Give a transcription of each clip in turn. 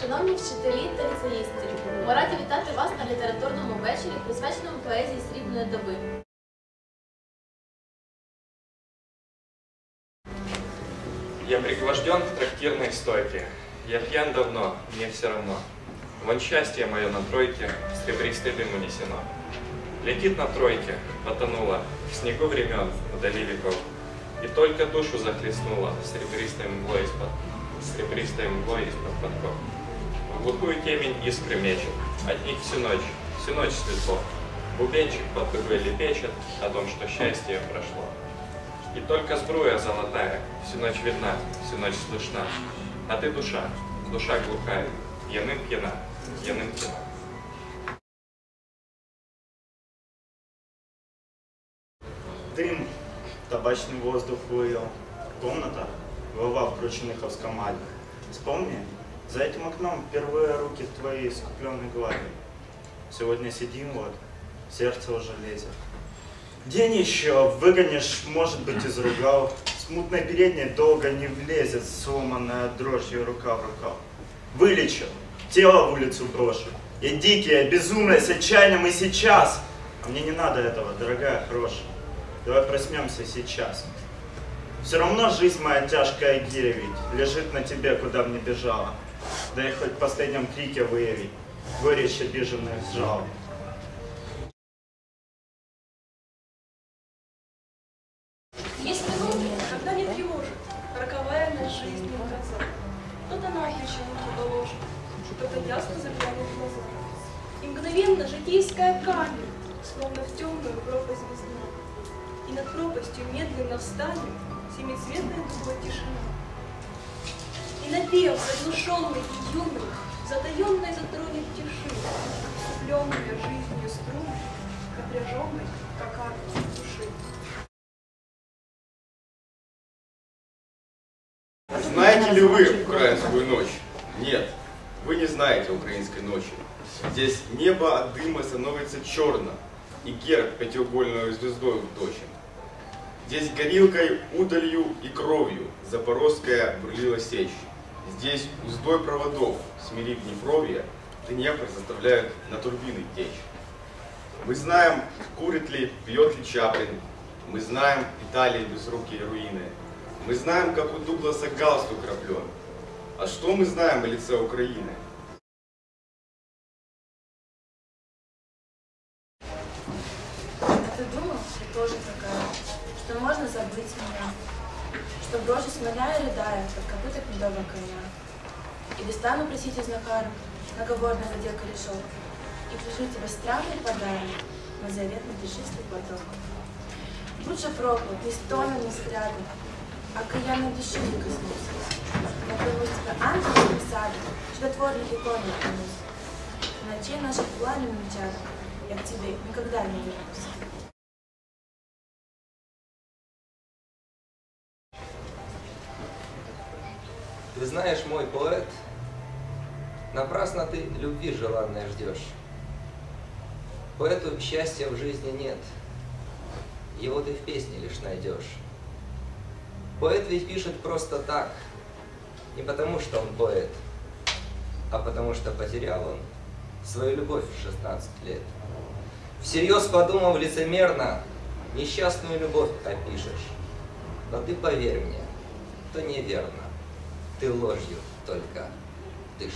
Шановні вчителі та ліцеїсти, ми раді вітати вас на літературному вечорі, присвяченому поезії срібної доби. Я пригвожден к трактирной стойке. Я пьян давно, мне все равно. Вон счастье мое на тройке, с ребристой дым унесено. Летит на тройке, потонула, в снегу времен, вдали веков. И только душу захлестнула с ребристой мглой из-под, с ребристой из-под подков. В глухую темень искры мечет, от них всю ночь, всю ночь светло. Бубенчик под дугой лепечет о том, что счастье прошло. И только сбруя золотая всю ночь видна, всю ночь слышна. А ты душа, душа глухая, пьяным пьяна, пьяным пьяна. Дым, табачный воздух выел. Комната, голова в Крученыховском малье. Вспомни, за этим окном впервые руки твои искупленной глади. Сегодня сидим вот, сердце уже лезет. День еще, выгонишь, может быть, из ругал. Смутной передней долго не влезет, сломанная дрожью рука в рукав. Вылечу, тело в улицу брошу. Я дикий, безумный, с отчаянием и сейчас. А мне не надо этого, дорогая, хорошая. Давай проснемся сейчас. Все равно жизнь моя тяжкая гиря ведь лежит на тебе, куда мне бежала. Дай хоть в последнем крике выявить горечь обиженных сжал. Есть минуты, когда не тревожит роковая над жизнью гроза. Кто-то нахер чему-то положит, кто-то ясно заглянет глаза. И житейская камень, словно в темную пропасть без дна. И над пропастью медленно встанет семицветная дугой тишина. И напев заглушенный и юный, затаенной затронет тиши, усыпленная жизнью струны, напряженной, как арка души. Знаете ли вы украинскую ночь? Нет, вы не знаете украинской ночи. Здесь небо от дыма становится черным, и герб пятиугольной звездой уточен. Здесь горилкой, удалью и кровью запорожская бурлила сечь. Здесь уздой проводов, смирив Днепровье, Днепр заставляют на турбины течь. Мы знаем, курит ли, пьет ли Чаплин. Мы знаем Италии безрукие руины. Мы знаем, как у Дугласа галстук краплен. А что мы знаем о лице Украины? А ты думал, я тоже такая, что можно забыть меня, что брошусь моля и рыдая под копыта гнедого коня, или стану просить из Нахара наговорно задел корешок, и пришлю тебе странный подарок на заветный душистый платок. Будь же проклят, ни стоном, ни взглядом, а каянной души не коснулся. Я приму тебя ангельским садом, чудотворных иконой клянусь. Ночей наших пламенным чадом я к тебе никогда не вернусь. Знаешь, мой поэт, напрасно ты любви желанной ждешь. Поэту счастья в жизни нет, его ты в песне лишь найдешь. Поэт ведь пишет просто так, не потому что он поэт, а потому что потерял он свою любовь в 16 лет. Всерьез подумав лицемерно, несчастную любовь опишешь. Но ты поверь мне, то неверно ты ложью только дышишь.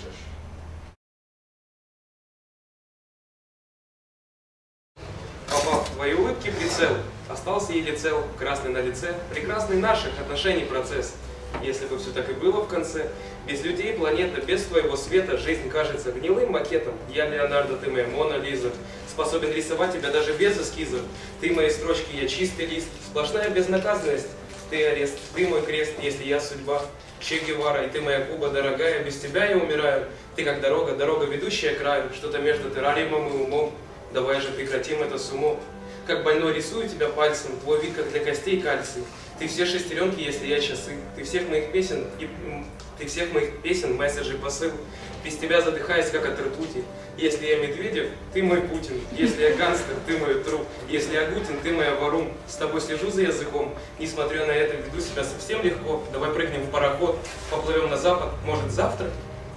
Попав в твои улыбки прицел, остался еле цел, красный на лице, прекрасный наших отношений процесс. Если бы все так и было в конце, без людей планета, без твоего света, жизнь кажется гнилым макетом. Я Леонардо, ты моя Мона Лиза, способен рисовать тебя даже без эскизов. Ты мои строчки, я чистый лист, сплошная безнаказанность. Ты арест, ты мой крест, если я судьба. Че Гевара, и ты моя Куба дорогая, без тебя я умираю. Ты как дорога, дорога ведущая к краю, что-то между террариумом и умом. Давай же прекратим это с умом. Как больной рисую тебя пальцем, твой вид как для костей кальций. Ты все шестеренки, если я часы. Ты всех моих песен, и, ты всех моих песен, месседжи, посыл. Без тебя задыхаясь, как от ртути. Если я Медведев, ты мой Путин. Если я гангстер, ты мой труп. Если я Гутин, ты моя Варум. С тобой слежу за языком. Несмотря на это, веду себя совсем легко. Давай прыгнем в пароход, поплывем на запад. Может, завтра?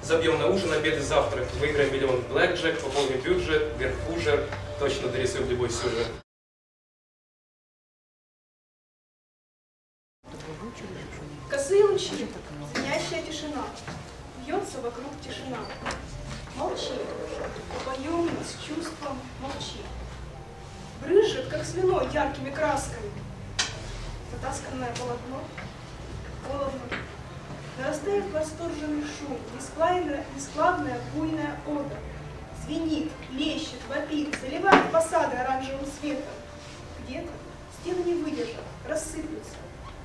Забьем на ужин, обед и завтрак. Выиграем миллион в блэкджек, пополним бюджет, верхужер. Точно дорисуем любой сюжет. Лучи, звенящая тишина, Бьется вокруг тишина. Молчи, поем с чувством молчи. Брызжет, как с вино, яркими красками. Затасканное полотно, холодно. Нарастает восторженный шум, нескладная, нескладная буйная ода. Звенит, лещет, вопит, заливает фасады оранжевым светом. Где-то стены не выдержат,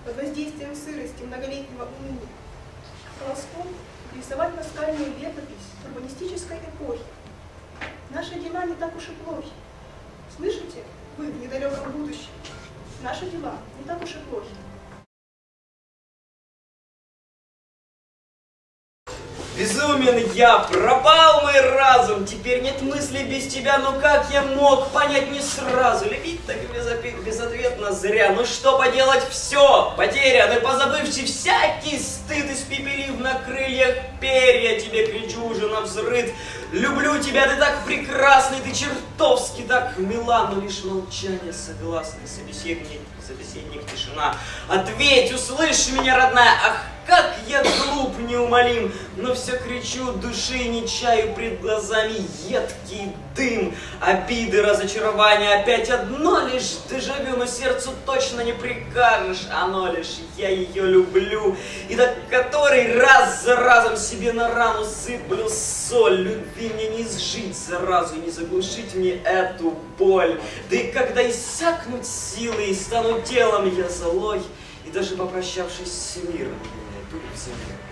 под воздействием сырости многолетнего уныния. Холостом рисовать наскальную летопись урбанистической эпохи. Наши дела не так уж и плохи. Слышите, вы в недалеком будущем? Наши дела не так уж и плохи. Безумен я, пропал мой разум, теперь нет мысли без тебя, но как я мог понять не сразу, любить так безопи- безответно зря, ну что поделать, все, потерян, и позабывший всякий стыд, испепелив на крыльях перья, тебе кричу уже на взрыд, люблю тебя, ты так прекрасный, ты чертовски так мила, но лишь молчание согласный, собеседник, собеседник тишина, ответь, услышь меня, родная, ах, как я глуп, неумолим, но все кричу души, не чаю пред глазами едкий дым, обиды, разочарования, опять одно лишь дежавю, но сердцу точно не прикажешь, оно лишь я ее люблю, и до который раз за разом себе на рану сыплю соль, любви мне не изжить сразу, и не заглушить мне эту боль, да и когда иссякнут силы и стану телом я злой, и даже попрощавшись с миром, я иду в землю.